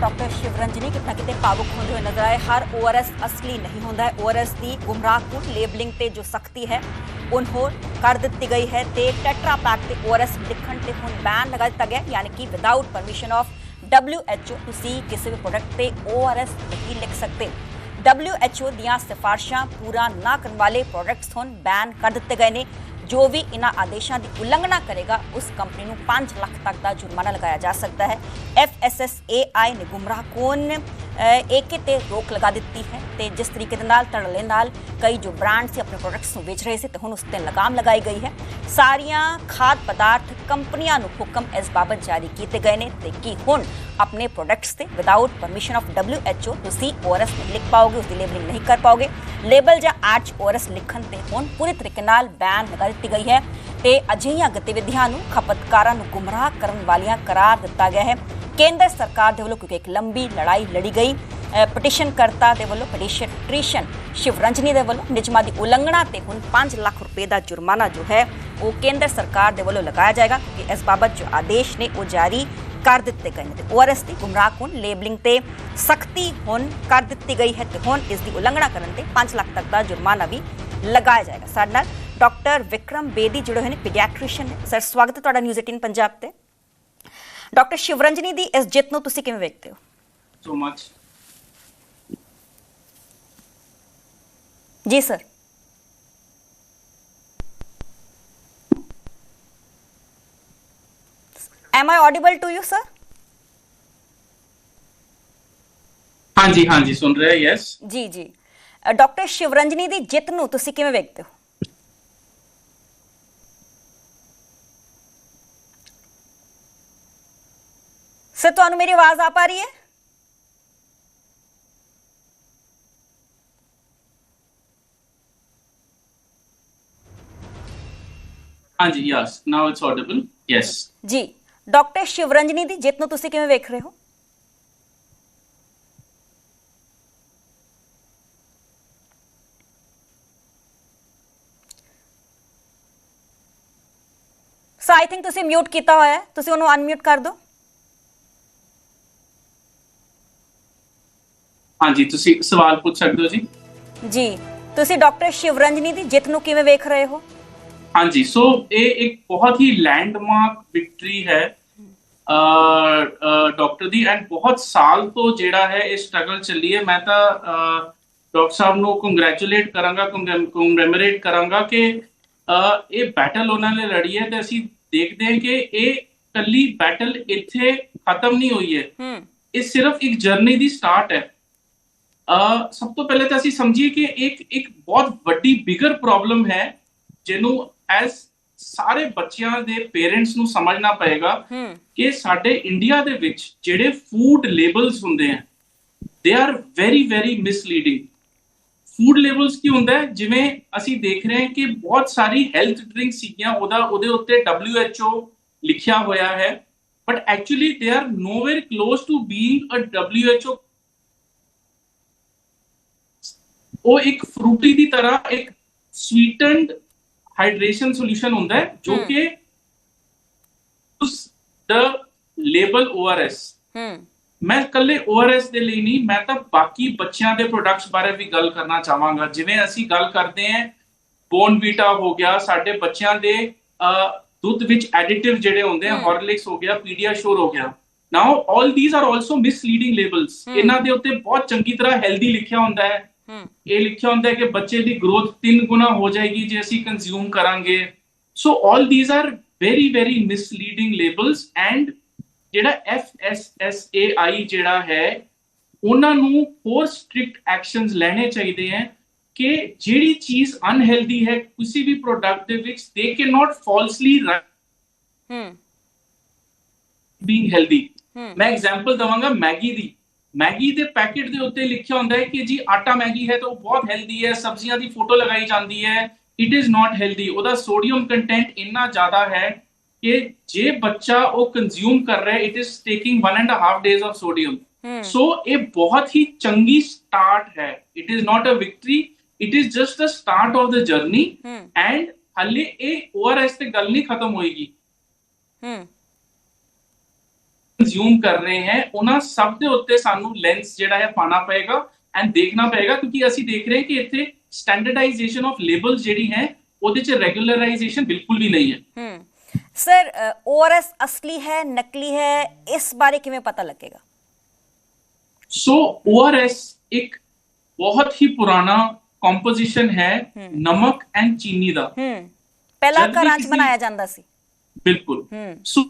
Doctor ਸ਼ਿਵਰੰਜਨੀ ਕਿਤਨਾ ਕਿਤੇ ਭਾਵੁਕ ਹੁੰਦੇ ਹੋਏ ਨਜ਼ਰ ਆਏ? ਹਰ ਓਆਰਐਸ ਅਸਲੀ ਨਹੀਂ ਹੁੰਦਾ ਹੈ। ਓਆਰਐਸ ਦੀ ਗੁੰਮਰਾਹਕੁਨ ਲੇਬਲਿੰਗ ਤੇ ਜੋ ਸਖਤੀ ਹੈ ਉਨਹੋਂ ਕਰ ਦਿੱਤੀ ਗਈ ਹੈ ਤੇ ਟੈਟਰਾ ਪੈਕ ਤੇ ਓਆਰਐਸ ਲਿਖਣ ਤੇ ਹੁਣ ਬੈਨ ਲਗਾ ਦਿੱਤਾ ਗਿਆ, ਯਾਨੀ ਕਿ ਵਿਦਆਊਟ ਪਰਮਿਸ਼ਨ ਆਫ WHO ਤੁਸੀਂ ਕਿਸੇ ਵੀ ਪ੍ਰੋਡਕਟ ਤੇ ਓਆਰਐਸ ਨਹੀਂ ਲਿਖ ਸਕਦੇ। WHO ਦੀਆਂ ਸਿਫਾਰਸ਼ਾਂ ਪੂਰਾ ਨਾ ਕਰਨ ਵਾਲੇ ਪ੍ਰੋਡਕਟਸ ਹੁਣ ਬੈਨ ਕਰ ਦਿੱਤੇ ਗਏ ਨੇ। ਜੋ ਵੀ ਇਹਨਾਂ ਆਦੇਸ਼ਾਂ ਦੀ ਉਲੰਘਣਾ ਕਰੇਗਾ, ਉਸ ਕੰਪਨੀ ਨੂੰ 5 ਲੱਖ ਤੱਕ ਦਾ ਜੁਰਮਾਨਾ ਲਗਾਇਆ ਜਾ ਸਕਦਾ ਹੈ। FSSAI ਨੇ ਗੁੰਮਰਾਹਕੁਨ ਏਕੇ ਤੇ ਰੋਕ ਲਗਾ ਦਿੱਤੀ ਹੈ ਤੇ ਜਿਸ ਤਰੀਕੇ ਦੇ ਨਾਲ, ਧੜਲੇ ਨਾਲ ਕਈ ਜੋ ਬ੍ਰਾਂਡ ਸੀ, ਆਪਣੇ ਪ੍ਰੋਡਕਟਸ ਨੂੰ ਵੇਚ ਰਹੇ ਸੀ, ਤੇ ਹੁਣ ਉਸ ਤੇ ਲਗਾਮ ਲਗਾਈ ਗਈ ਹੈ। ਸਾਰੀਆਂ ਖਾਦ ਪਦਾਰਥ ਕੰਪਨੀਆਂ ਨੂੰ ਹੁਕਮ ਇਸ ਬਾਬਤ ਜਾਰੀ ਕੀਤੇ ਗਏ ਨੇ ਤੇ ਕੀ ਹੁਣ ਆਪਣੇ ਪ੍ਰੋਡਕਟਸ ਤੇ ਵਿਦਆਊਟ ਪਰਮਿਸ਼ਨ ਆਫ WHO ਤੁਸੀਂ ORS ਨਹੀਂ ਲਿਖ ਪਾਓਗੇ ਉਸ ਦੀ ਲੇਬਲਿੰਗ ਨਹੀਂ ਕਰ ਪਾਓਗੇ ਲੇਬਲ ਜਾਂ ਐਚ ORS ਲਿਖਣ ਤੇ ਹੁਣ ਪੂਰੀ ਤਰੀਕੇ ਨਾਲ ਬੈਨ ਲਗਾ ਦਿੱਤੀ ਗਈ ਹੈ ਤੇ ਅਜਿਹੀਆਂ ਗਤੀਵਿਧੀਆਂ ਨੂੰ ਖਪਤਕਾਰਾਂ ਨੂੰ ਗੁੰਮਰਾਹ ਕਰਨ ਵਾਲੀਆਂ ਕਰਾਰ ਦਿੱਤਾ ਗਿਆ ਹੈ ਕੇਂਦਰ ਸਰਕਾਰ ਦੇ ਵੱਲੋਂ ਕਿਉਂਕਿ ਇੱਕ ਲੰਬੀ ਲੜਾਈ ਲੜੀ ਗਈ ਪਟੀਸ਼ਨ ਕਰਤਾ ਦੇ ਵੱਲੋਂ ਪਟੀਸ਼ਨ ਸ਼ਿਵਰੰਜਨੀ ਦੇ ਵੱਲੋਂ ਨਿਯਮਾਂ ਦੀ ਉਲੰਘਣਾ ਤੇ ਹੁਣ 5 ਲੱਖ ਰੁਪਏ ਦਾ ਜੁਰਮਾਨਾ ਜੋ ਹੈ, ਉਹ ਕੇਂਦਰ ਸਰਕਾਰ ਦੇ ਵੱਲੋਂ ਲਗਾਇਆ ਜਾਏਗਾ ਕਿ ਇਸ ਬਾਬਤ ਜੋ ਆਦੇਸ਼ ਨੇ ਉਹ ਜਾਰੀ ਕਰ ਦਿੱਤੇ ਗਏ ਨੇ ਤੇ ਓਆਰਐਸ ਦੀ ਗੁੰਮਰਾਹਕੁਨ ਲੇਬਲਿੰਗ ਤੇ ਸਖਤੀ ਹੁਣ ਕਰ ਦਿੱਤੀ ਗਈ ਹੈ ਤੇ ਹੁਣ ਇਸ ਦੀ ਉਲੰਘਣਾ ਕਰਨ ਤੇ 5 ਲੱਖ ਤੱਕ ਦਾ ਜੁਰਮਾਨਾ ਵੀ ਲਗਾਇਆ ਜਾਏਗਾ। ਸਾਡੇ ਨਾਲ ਡਾਕਟਰ ਵਿਕਰਮ ਬੇਦੀ ਜਿਹੜੇ ਹੋਏ ਨੇ, ਪੀਡੀਆਟ੍ਰੀਸ਼ੀਅਨ ਸਰ, ਸਵਾਗਤ ਹੈ ਤੁਹਾਡਾ ਨਿਊਜ਼ 18 ਪੰਜਾਬ ਤੇ। ਡਾਕਟਰ ਸ਼ਿਵਰੰਜਨੀ ਦੀ ਇਸ ਜਿੱਤ ਨੂੰ ਤੁਸੀਂ ਕਿਵੇਂ ਵੇਖਦੇ ਹੋ? So much. ਜੀ sir am i audible to you sir? ਹਾਂਜੀ ਹਾਂਜੀ ਸੁਣ ਰਹੇ ਯੈਸ ਜੀ ਜੀ. ਡਾਕਟਰ ਸ਼ਿਵਰੰਜਨੀ ਦੀ ਜਿੱਤ ਨੂੰ ਤੁਸੀਂ ਕਿਵੇਂ ਵੇਖਦੇ ਹੋ? ਸਰ ਤੁਹਾਨੂੰ ਮੇਰੀ ਆਵਾਜ਼ ਆ ਪਾ ਰਹੀ ਹੈ? ਹਾਂਜੀ yes now it's audible yes ਜੀ ਡਾਕਟਰ ਸ਼ਿਵਰੰਜਨੀ ਦੀ ਜਿੱਤ ਨੂੰ ਤੁਸੀਂ ਕਿਵੇਂ ਵੇਖ ਰਹੇ ਹੋ? ਸੋ ਆਈ ਥਿੰਕ ਤੁਸੀਂ ਮਿਊਟ ਕੀਤਾ ਹੋਇਆ ਹੈ। ਤੁਸੀਂ ਉਹਨੂੰ ਅਨਮਿਊਟ ਕਰ ਦਿਓ। ਹਾਂਜੀ ਤੁਸੀਂ ਸਵਾਲ ਪੁੱਛ ਸਕਦੇ ਹੋ ਜੀ? ਜੀ ਤੁਸੀਂ ਡਾਕਟਰ ਸ਼ਿਵਰੰਜਨੀ ਦੀ ਜਿੱਤ ਨੂੰ ਕਿਵੇਂ ਵੇਖ ਰਹੇ ਹੋ? ਹਾਂਜੀ ਸੋ ਇਹ ਇੱਕ ਬਹੁਤ ਹੀ ਲੈਂਡਮਾਰਕ ਵਿਕਟਰੀ ਹੈ ਡਾਕਟਰ ਦੀ ਐਂਡ ਬਹੁਤ ਸਾਲ ਤੋਂ ਜਿਹੜਾ ਹੈ ਇਹ ਸਟਰਗਲ ਚੱਲੀ ਹੈ। ਮੈਂ ਤਾਂ ਡਾਕਟਰ ਸਾਹਿਬ ਨੂੰ ਕੰਗ੍ਰੈਚੁਲੇਟ ਕਰਾਂਗਾ ਕੰਗ੍ਰੈਮਰੇਟ ਕਰਾਂਗਾ ਕਿ ਇਹ ਬੈਟਲ ਉਹਨਾਂ ਨੇ ਲੜੀ ਹੈ ਤੇ ਅਸੀਂ ਦੇਖਦੇ ਹਾਂ ਕਿ ਇਹ ਕੱਲੀ ਬੈਟਲ ਇੱਥੇ ਖਤਮ ਨਹੀਂ ਹੋਈ ਹੈ। ਇਹ ਸਿਰਫ ਇੱਕ ਜਰਨੀ ਦੀ ਸਟਾਰਟ ਹੈ। ਸਭ ਤੋਂ ਪਹਿਲੇ ਤਾਂ ਅਸੀਂ ਸਮਝੀਏ ਕਿ ਇੱਕ ਇੱਕ ਬਹੁਤ ਵੱਡੀ ਬਿਗਰ ਪ੍ਰੋਬਲਮ ਹੈ ਜਿਹਨੂੰ ਐਸ ਸਾਰੇ ਬੱਚਿਆਂ ਦੇ ਪੇਰੈਂਟਸ ਨੂੰ ਸਮਝਣਾ ਪਏਗਾ ਕਿ ਸਾਡੇ ਇੰਡੀਆ ਦੇ ਵਿੱਚ ਜਿਹੜੇ ਫੂਡ ਲੇਬਲਸ ਹੁੰਦੇ ਆ they are very very misleading food labels ਕੀ ਹੁੰਦਾ ਹੈ? ਜਿਵੇਂ ਅਸੀਂ ਦੇਖ ਰਹੇ ਹਾਂ ਕਿ ਬਹੁਤ ਸਾਰੀ ਹੈਲਥ ਡਰਿੰਕ ਸੀਗੀਆਂ ਉਹਦਾ ਉਹਦੇ ਉੱਤੇ WHO ਲਿਖਿਆ ਹੋਇਆ ਹੈ but actually they are nowhere close to being a WHO ਉਹ ਇੱਕ ਫਰੂਟੀ ਦੀ ਤਰ੍ਹਾਂ ਇੱਕ ਸਵੀਟਨਡ ਹਾਈਡਰੇਸ਼ਨ ਸੋਲੂਸ਼ਨ ਹੁੰਦਾ ਹੈ ਜੋ। ਕਿ ਉਸ ਦਾ ਲੇਬਲ ORS ਹੂੰ ਮੈਂ ਇਕੱਲੇ ORS ਦੇ ਲਈ ਨਹੀਂ ਮੈਂ ਤਾਂ ਬਾਕੀ ਬੱਚਿਆਂ ਦੇ ਪ੍ਰੋਡਕਟਸ ਬਾਰੇ ਵੀ ਗੱਲ ਕਰਨਾ ਚਾਹਾਂਗਾ ਜਿਵੇਂ ਅਸੀਂ ਗੱਲ ਕਰਦੇ ਹਾਂ ਬੋਨਵੀਟਾ ਹੋ ਗਿਆ ਸਾਡੇ ਬੱਚਿਆਂ ਦੇ ਦੁੱਧ ਵਿੱਚ ਐਡੀਟਿਵ ਜਿਹੜੇ ਹੁੰਦੇ ਆ। ਹਾਰਲਿਕਸ ਹੋ ਗਿਆ ਪੀਡੀਆਸ਼ੋਰ ਹੋ ਗਿਆ now all these are also misleading labels. ਇਹਨਾਂ ਦੇ ਉੱਤੇ ਬਹੁਤ ਚੰਗੀ ਤਰ੍ਹਾਂ ਹੈਲਦੀ ਲਿਖਿਆ ਹੁੰਦਾ ਹੂੰ ਇਹ ਲਿਖਿਆ ਹੁੰਦਾ ਹੈ ਕਿ ਬੱਚੇ ਦੀ ਗਰੋਥ 3 ਗੁਣਾ ਹੋ ਜਾਏਗੀ ਜੇ ਅਸੀਂ ਕੰਜ਼ਿਊਮ ਕਰਾਂਗੇ। So all these are very very misleading labels and ਜਿਹੜਾ FSSAI ਜਿਹੜਾ ਹੈ ਉਹਨਾਂ ਨੂੰ ਹੋਰ ਸਟ੍ਰਿਕਟ ਐਕਸ਼ਨਸ ਲੈਣੇ ਚਾਹੀਦੇ ਹੈ ਕਿ ਜਿਹੜੀ ਚੀਜ਼ ਅਨਹੈਲਦੀ ਹੈ ਕਿਸੇ ਵੀ ਪ੍ਰੋਡਕਟ ਦੇ ਵਿੱਚ ਦੇ ਕੇ ਨਾਟ ਫਾਲਸਲੀ ਹੂੰ। ਬੀਇੰਗ ਹੈਲਦੀ ਮੈਂ ਐਗਜ਼ਾਮਪਲ ਦਵਾਂਗਾ ਮੈਗੀ ਦੀ। ਮੈਗੀ ਦੇ ਪੈਕੇਟ ਦੇ ਉੱਤੇ ਲਿਖਿਆ ਹੁੰਦਾ ਹੈ ਕਿ ਜੀ ਆਟਾ ਮੈਗੀ ਹੈ ਤਾਂ ਉਹ ਬਹੁਤ ਹੈਲਦੀ ਹੈ ਸਬਜ਼ੀਆਂ ਦੀ ਫੋਟੋ ਲਗਾਈ ਜਾਂਦੀ ਹੈ। ਇਟ ਇਜ਼ ਨਾਟ ਹੈਲਦੀ ਉਹਦਾ ਸੋਡੀਅਮ ਕੰਟੈਂਟ ਇੰਨਾ ਜ਼ਿਆਦਾ ਹੈ ਕਿ ਜੇ ਬੱਚਾ ਉਹ ਕੰਜ਼ਿਊਮ ਕਰ ਰਿਹਾ it is taking 1 and half days of sodium so ਇਹ ਬਹੁਤ ਹੀ ਚੰਗੀ ਸਟਾਰਟ ਹੈ। It is not a victory it is just a start of the journey and ਹਲੇ ਇਹ ਓਆਰਐਸ ਤੇ ਗੱਲ ਨਹੀਂ ਖਤਮ ਹੋਏਗੀ। ਹੂੰ। ਕੰਜ਼ਿਊਮ ਕਰ ਰਹੇ ਹੈ ਉਹਨਾਂ ਸਭ ਦੇ ਉੱਤੇ ਸਾਨੂੰ ਲੈਂਸ ਜਿਹੜਾ ਹੈ ਪਾਣਾ ਪਏਗਾ ਐਂਡ ਦੇਖਣਾ ਪਏਗਾ ਕਿਉਂਕਿ ਅਸੀਂ ਦੇਖ ਰਹੇ ਹਾਂ ਕਿ ਇੱਥੇ ਸਟੈਂਡਰਡਾਈਜੇਸ਼ਨ ਆਫ ਲੇਬਲਸ ਜਿਹੜੀ ਹੈ ਉਹਦੇ ਚ ਰੈਗੂਲਰਾਈਜੇਸ਼ਨ ਬਿਲਕੁਲ ਵੀ ਨਹੀਂ ਹੈ। ਹੂੰ। ਸਰ ਓਆਰਐਸ ਅਸਲੀ ਹੈ ਨਕਲੀ ਹੈ ਇਸ ਬਾਰੇ ਕਿਵੇਂ ਪਤਾ ਲੱਗੇਗਾ? ਸੋ ORS ਇੱਕ ਬਹੁਤ ਹੀ ਪੁਰਾਣਾ ਕੰਪੋਜੀਸ਼ਨ ਹੈ ਹਮ। ਨਮਕ ਐਂਡ ਚੀਨੀ ਦਾ। ਹੂੰ। ਪਹਿਲਾਂ ਘਰਾਂ 'ਚ ਬਣਾਇਆ ਜਾਂਦਾ ਸੀ। ਬਿਲਕੁਲ। ਸੋ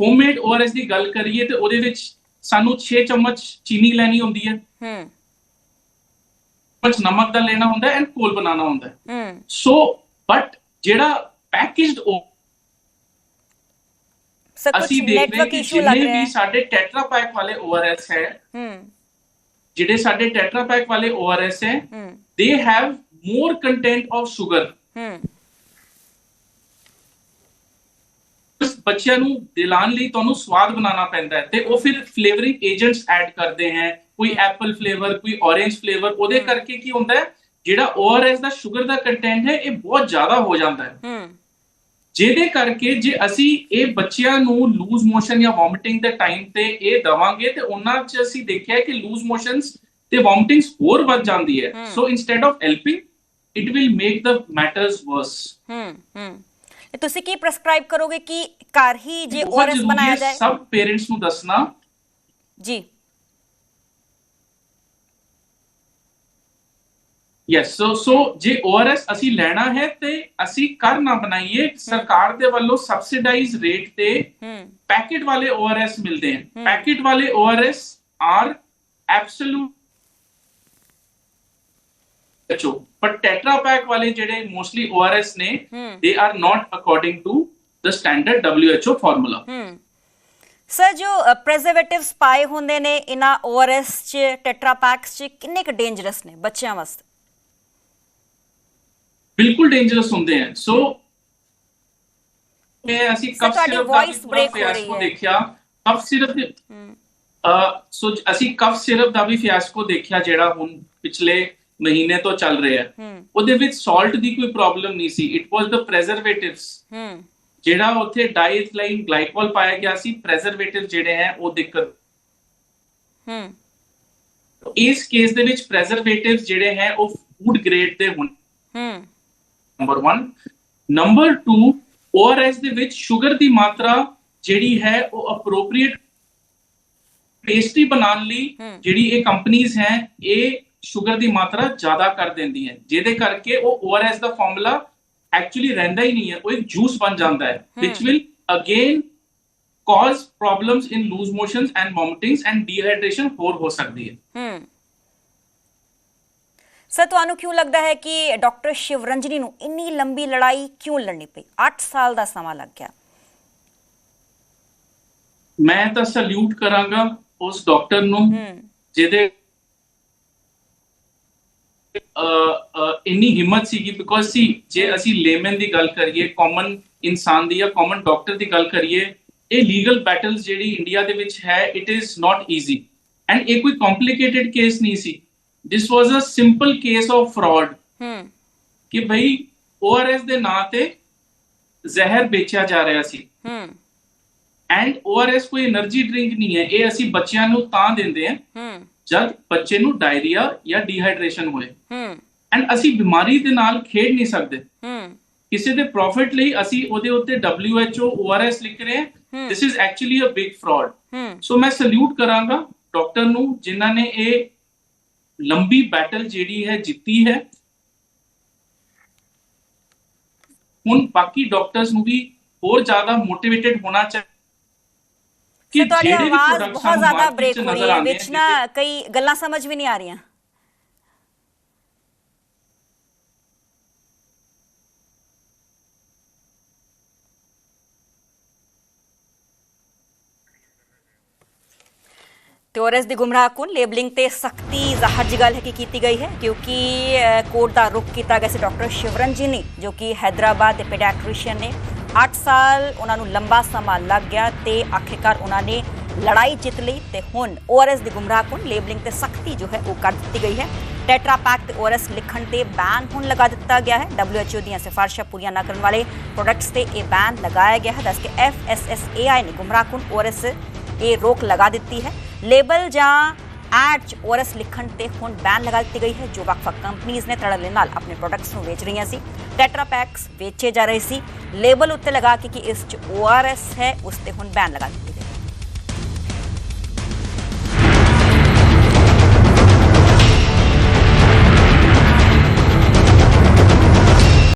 ਹੋਮਮੇਡ ORS ਦੀ ਗੱਲ ਕਰੀਏ ਤੇ ਉਹਦੇ ਵਿੱਚ ਸਾਨੂੰ 6 ਚਮਚ ਚੀਨੀ ਲੈਣੀ ਹੁੰਦੀ ਹੈ। ਹੂੰ। ਚਮਚ ਨਮਕ ਦਾ ਲੈਣਾ ਹੁੰਦਾ ਐਂਡ ਕੋਲ ਬਣਾਉਣਾ ਹੁੰਦਾ ਹੈ। ਸੋ ਬਟ ਜਿਹੜਾ ਪੈਕੇਜਡ ਕੁਝ ਅਸੀਂ ਦੇਖ ਰਹੇ ਕਿ ਇਸ਼ੂ ਲੱਗ ਜਿੰਨੇ ਵੀ ਸਾਡੇ ਟੈਟਰਾ ਪੈਕ ਵਾਲੇ ORS ਹੈ ਹੂੰ। ਜਿਹੜੇ ਸਾਡੇ ਟੈਟਰਾ ਪੈਕ ਵਾਲੇ ORS ਹੈ ਹੂੰ। they have more content of sugar ਹੂੰ। ਬੱਚਿਆਂ ਨੂੰ ਦਿਲਾਉਣ ਲਈ ਤੁਹਾਨੂੰ ਸਵਾਦ ਬਣਾਉਣਾ ਪੈਂਦਾ ਹੈ ਤੇ ਉਹ ਫਿਰ ਫਲੇਵਰਿੰਗ ਏਜੰਟਸ ਐਡ ਕਰਦੇ ਹੈ ਕੋਈ ਐਪਲ ਫਲੇਵਰ ਕੋਈ ਔਰੇਂਜ ਫਲੇਵਰ ਉਹਦੇ ਹਮ। ਕਰਕੇ ਕੀ ਹੁੰਦਾ ਹੈ ਜਿਹੜਾ ORS ਦਾ ਸ਼ੂਗਰ ਦਾ ਕੰਟੈਂਟ ਹੈ ਇਹ ਬਹੁਤ ਜ਼ਿਆਦਾ ਹੋ ਜਾਂਦਾ ਹੈ। ਹੂੰ ਜਿਹਦੇ ਕਰਕੇ ਜੇ ਅਸੀਂ ਇਹ ਬੱਚਿਆਂ ਨੂੰ ਲੂਜ਼ ਮੋਸ਼ਨ ਜਾਂ ਵੋਮਿਟਿੰਗ ਦੇ ਟਾਈਮ ਤੇ ਇਹ ਦਵਾਂਗੇ ਤੇ ਉਹਨਾਂ 'ਚ ਅਸੀਂ ਦੇਖਿਆ ਕਿ ਲੂਜ਼ ਮੋਸ਼ਨਸ ਤੇ ਵੋਮਿਟਿੰਗਸ ਹੋਰ ਵੱਧ ਜਾਂਦੀ ਹੈ। ਹਮ। So instead of helping it will make the matters worse ਹੂੰ ਹੂੰ ਤੇ ਤੁਸੀਂ ਕੀ ਪ੍ਰੈਸਕ੍ਰਾਈਬ ਕਰੋਗੇ ਕਿ ਘਰ ਹੀ ਜੇ ਓਆਰਐਸ ਬਣਾਇਆ ਜਾਏ? ਸਭ ਪੇਰੈਂਟਸ ਨੂੰ ਦੱਸਣਾ। ਜੀ। ਯੈਸ ਸੋ ਸੋ ਜੇ ORS ਅਸੀਂ ਲੈਣਾ ਹੈ ਤੇ ਅਸੀਂ ਕਰ ਨਾ ਬਣਾਈਏ ਸਰਕਾਰ ਦੇ ਵੱਲੋਂ ਸਬਸਿਡਾਈਜ਼ ਰੇਟ ਤੇ ਪੈਕੇਟ ਵਾਲੇ ORS ਮਿਲਦੇ ਹਨ। ਪੈਕੇਟ ਵਾਲੇ ORS ਆਰ ਐਬਸੋਲੂਟ ਚੋ ਪਰ ਟੈਟਰਾ ਪੈਕ ਵਾਲੇ ਜਿਹੜੇ ਮੋਸਟਲੀ ORS ਨੇ they are not according to the standard WHO formula sir ਜੋ ਪ੍ਰੈਜ਼ਰਵੇਟਿਵਸ ਪਾਏ ਹੁੰਦੇ ਨੇ ਇਨਾ ਓਆਰਐਸ ਚ ਟੈਟਰਾ ਪੈਕਸ ਚ ਕਿੰਨੇ ਕੁ ਡੇਂਜਰਸ ਨੇ ਬੱਚਿਆਂ ਵਾਸਤੇ ਬਿਲਕੁਲ ਡੇਂਜਰਸ ਹੁੰਦੇ ਹਨ ਸੋ ਇਹ ਅਸੀਂ ਕਫ ਸਿਰਪ ਦਾ break ਹੋ ਰਹੀ ਫਿਆਸਕੋ ਹੈ। ਦੇਖਿਆ ਕਫ ਸਿਰਪ ਦੇ ਸੋ ਅਸੀਂ ਕਫ ਸਿਰਪ ਦਾ ਵੀ ਫਿਆਸਕੋ ਦੇਖਿਆ ਜਿਹੜਾ ਹੁਣ ਪਿਛਲੇ ਮਹੀਨੇ ਤੋਂ ਚੱਲ ਰਿਹਾ ਉਹਦੇ ਵਿੱਚ ਸਾਲਟ ਦੀ ਕੋਈ ਪ੍ਰੋਬਲਮ ਨਹੀਂ ਸੀ। ਇਟ ਵਾਸ ਦ ਪ੍ਰੈਜ਼ਰਵੇਟਿਵਸ ਜਿਹੜਾ ਉੱਥੇ ਡਾਈਥਲਾਈਨ ਗਲਾਈਕੋਲ ਪਾਇਆ ਗਿਆ ਸੀ ਪ੍ਰੈਜ਼ਰਵੇਟਿਵ ਜਿਹੜੇ ਹੈ ਉਹ ਦਿੱਕਤ। ਹੂੰ। ਇਸ ਕੇਸ ਦੇ ਵਿੱਚ ਪ੍ਰੈਜ਼ਰਵੇਟਿਵਸ ਜਿਹੜੇ ਹੈ ਉਹ ਫੂਡ ਗ੍ਰੇਡ ਦੇ ਹੋਣ। ਹੂੰ। ਨੰਬਰ 1 ਨੰਬਰ 2 ORS ਦੇ ਵਿੱਚ ਸ਼ੂਗਰ ਦੀ ਮਾਤਰਾ ਜਿਹੜੀ ਹੈ ਉਹ ਅਪਰੋਪਰੀਏਟ ਟੇਸਟੀ ਬਣਾਉਣ ਲਈ। ਜਿਹੜੀ ਇਹ ਕੰਪਨੀਆਂ ਹੈ ਇਹ ਸ਼ੂਗਰ ਦੀ ਮਾਤਰਾ ਜ਼ਿਆਦਾ ਕਰ ਦਿੰਦੀਆਂ ਜਿਹਦੇ ਕਰਕੇ ਉਹ ORS ਦਾ ਫਾਰਮੂਲਾ ਐਕਚੁਅਲੀ ਰਹਿੰਦਾ ਹੀ ਨਹੀਂ ਹੈ ਉਹ ਇੱਕ ਜੂਸ ਬਣ ਜਾਂਦਾ ਹੈ which will again cause problems in loose motions and vomitings and dehydration ਹੋਰ ਹੋ ਸਕਦੀ ਹੈ। ਹੂੰ। ਸਰ ਤੁਹਾਨੂੰ ਕਿਉਂ ਲੱਗਦਾ ਹੈ ਕਿ ਡਾਕਟਰ ਸ਼ਿਵਰੰਜਨੀ ਨੂੰ ਇੰਨੀ ਲੰਬੀ ਲੜਾਈ ਕਿਉਂ ਲੜਨੀ ਪਈ? 8 ਸਾਲ ਦਾ ਸਮਾਂ ਲੱਗ ਗਿਆ। ਮੈਂ ਤਾਂ ਸਲੂਟ ਕਰਾਂਗਾ ਉਸ ਡਾਕਟਰ ਨੂੰ ਹੂੰ। ਜਿਹਦੇ ਇੰਨੀ ਹਿੰਮਤ ਸੀਗੀ ਬਿਕੋਜ਼ ਸੀ ਜੇ ਅਸੀਂ ਲੇਮਨ ਦੀ ਗੱਲ ਕਰੀਏ ਕਾਮਨ ਇਨਸਾਨ ਦੀ ਜਾਂ ਕਾਮਨ ਡਾਕਟਰ ਦੀ ਗੱਲ ਕਰੀਏ ਇਹ ਲੀਗਲ ਬੈਟਲਸ ਜਿਹੜੀ ਇੰਡੀਆ ਦੇ ਵਿੱਚ ਹੈ it is not easy and ਇਹ ਕੋਈ ਕੰਪਲਿਕੇਟਿਡ ਕੇਸ ਨਹੀਂ ਸੀ. This was a simple case of fraud hmm ਕਿ ਭਈ ਓਆਰਐਸ ਦੇ ਨਾਂ ਤੇ ਜ਼ਹਿਰ ਵੇਚਿਆ ਜਾ ਰਿਹਾ ਸੀ। ਹਮ ਐਂਡ ਓਆਰਐਸ ਕੋਈ એનર્ਜੀ ਡਰਿੰਕ ਨਹੀਂ ਹੈ ਇਹ ਅਸੀਂ ਬੱਚਿਆਂ ਨੂੰ ਤਾਂ ਦਿੰਦੇ ਹਾਂ। ਹਮ ਜਦ ਬੱਚੇ ਨੂੰ ਡਾਇਰੀਆ ਜਾਂ ਡੀਹਾਈਡਰੇਸ਼ਨ ਹੋਏ। ਹੂੰ। ਐਂਡ ਅਸੀਂ ਬਿਮਾਰੀ ਦੇ ਨਾਲ ਖੇਡ ਨਹੀਂ ਸਕਦੇ। ਹੂੰ। ਕਿਸੇ ਦੇ ਪ੍ਰੋਫਿਟ ਲਈ ਅਸੀਂ ਉਹਦੇ ਉੱਤੇ WHO ORS ਲਿਖ ਰਹੇ ਹਾਂ। This is actually a big fraud so ਮੈਂ ਸਲੂਟ ਕਰਾਂਗਾ ਡਾਕਟਰ ਨੂੰ ਜਿਨ੍ਹਾਂ ਨੇ ਇਹ ਲੰਬੀ ਬੈਟਲ ਜਿਹੜੀ ਹੈ ਜਿੱਤੀ ਹੈ। ਹੁਣ ਬਾਕੀ ਡਾਕਟਰਸ ਨੂੰ ਵੀ ਹੋਰ ਜ਼ਿਆਦਾ ਮੋਟੀਵੇਟਿਡ ਹੋਣਾ ਚਾਹੀਦਾ। ਕਿ ਤੁਹਾਡੀ ਆਵਾਜ਼ ਬਹੁਤ ਜ਼ਿਆਦਾ ਬ੍ਰੇਕ ਹੋ ਰਹੀ ਹੈ ਵਿੱਚ ਨਾ ਕਈ ਗੱਲਾਂ ਸਮਝ ਵੀ ਨਹੀਂ ਆ ਰਹੀਆਂ ਟੋਰਸ ਦੀ ਗੁੰਮਰਾਹਕੁਨ ਲੇਬਲਿੰਗ ਤੇ ਸਖਤੀ ਜ਼ਾਹਰ ਜੀ ਗੱਲ ਹੈ ਕਿ ਕੀਤੀ ਗਈ ਹੈ ਕਿਉਂਕਿ ਕੋਰਟ ਦਾ ਰੁਖ ਕੀਤਾ ਗਿਆ ਸੀ ਡਾਕਟਰ ਸ਼ਿਵਰਨ ਜੀ ਨੇ ਜੋ ਕਿ ਹైదరాబాద్ ਦੇ ਪੀਡੀਆਟ੍ਰੀਸ਼ੀਅਨ ਨੇ 8 ਸਾਲ ਉਹਨਾਂ ਨੂੰ ਲੰਬਾ ਸਮਾਂ ਲੱਗ ਗਿਆ ਤੇ ਆਖਿਰਕਾਰ ਉਹਨਾਂ ਨੇ ਲੜਾਈ ਜਿੱਤ ਲਈ ਤੇ ਹੁਣ ਔਰਸ ਦੀ ਗੁੰਮਰਾਹਕੁਨ ਲੇਬਲਿੰਗ ਤੇ ਸਖਤੀ ਜੋ ਹੈ ਉਹ ਕਰ ਦਿੱਤੀ ਗਈ ਹੈ। ਟੈਟਰਾ ਪੈਕ ਤੇ ORS ਲਿਖਣ ਤੇ ਬੈਨ ਹੁਣ ਲਗਾ ਦਿੱਤਾ ਗਿਆ ਹੈ। WHO ਦੀਆਂ ਸਿਫਾਰਿਸ਼ਾਂ ਪੂਰੀਆਂ ਨਾ ਕਰਨ ਵਾਲੇ ਪ੍ਰੋਡਕਟਸ ਤੇ ਇਹ ਬੈਨ ਲਗਾਇਆ ਗਿਆ ਹੈ। ਦੱਸ ਕੇ FSSAI ਨੇ ਗੁੰਮਰਾਹਕੁਨ ORS ਇਹ ਰੋਕ ਲਗਾ ਦਿੱਤੀ ਹੈ। ਲੇਬਲ ਜਾਂ ਐਡ 'ਚ ORS ਲਿਖਣ ਤੇ ਹੁਣ ਬੈਨ ਲਗਾ ਦਿੱਤੀ ਗਈ ਹੈ। ਜੋ ਵੱਖ-ਵੱਖ ਕੰਪਨੀਆਂ ਨੇ ਧੜੱਲੇ ਨਾਲ ਆਪਣੇ ਪ੍ਰੋਡਕਟਸ ਨੂੰ ਵੇਚ ਰਹੀਆਂ ਸੀ। ਟੈਟਰਾ ਪੈਕਸ ਵੇਚੇ ਜਾ ਰਹੇ ਸੀ। ਲੇਬਲ ਉੱਤੇ ਲਗਾ ਕੇ ਕਿ ਇਸ 'ਚ ORS ਹੈ, ਉਸ ਤੇ ਹੁਣ ਬੈਨ ਲਗਾ ਦਿੱਤਾ